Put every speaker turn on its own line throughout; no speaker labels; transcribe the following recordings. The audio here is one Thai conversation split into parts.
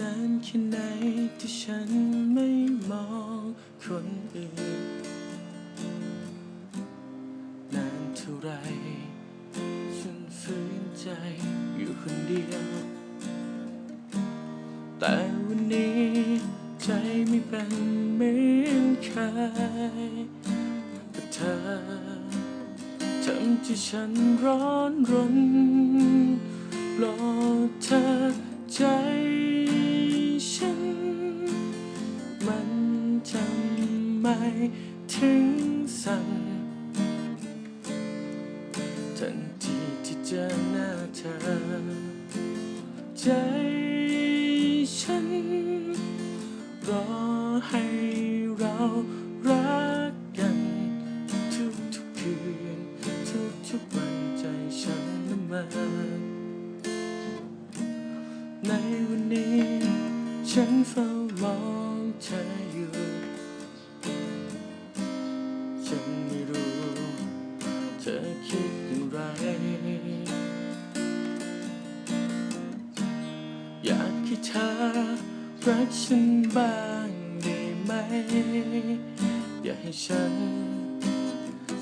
นานแค่ไหนที่ฉันไม่มองคนอื่น นานเท่าไร ฉันฝืนใจอยู่คนเดียว แต่วันนี้ใจไม่เป็นเหมือนเคยแต่เธอทำที่ฉันร้อนรน ไมถึงสั่นทันทีที่เจอหน้าเธอ ใจฉัน รอให้เรารักกันทุกทุกคืน ทุกทุกวันใจฉันละเมอในวันนี้ ฉันเฝ้ามอง ธอคิดอย่างไร อยากให้เธอรักฉันบ้างได้ไหม อย่าให้ฉัน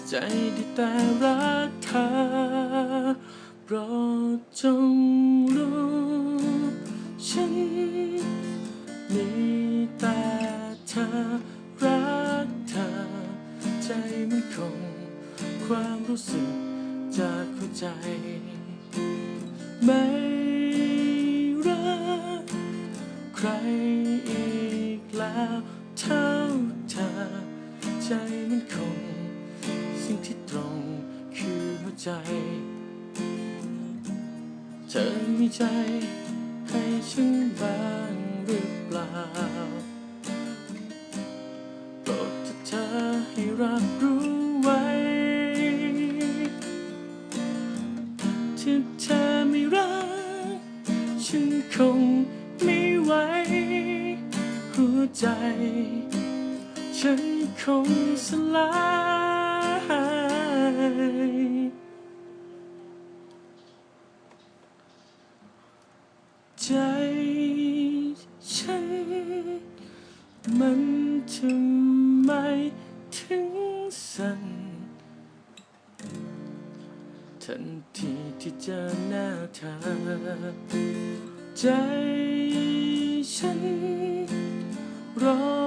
ใจได้แต่รักเธอโปรดจงรู้ฉันมีแต่เธอรักเธอใจมันคง ความรู้สึกจากหัวใจ ไม่รักใครอีกแล้วเท่าเธอ ใจมันคง สิ่งที่ตรงคือหัวใจ เธอมีใจให้ฉันบ้างหรือเปล่าโปรดเธอให้รับรู้ คงไม่ไหวหัวใจ ฉันคงสลายใจฉัน มันทำไมถึงสั่นทันทีที่เจอหน้าเธอ ใจฉันรอ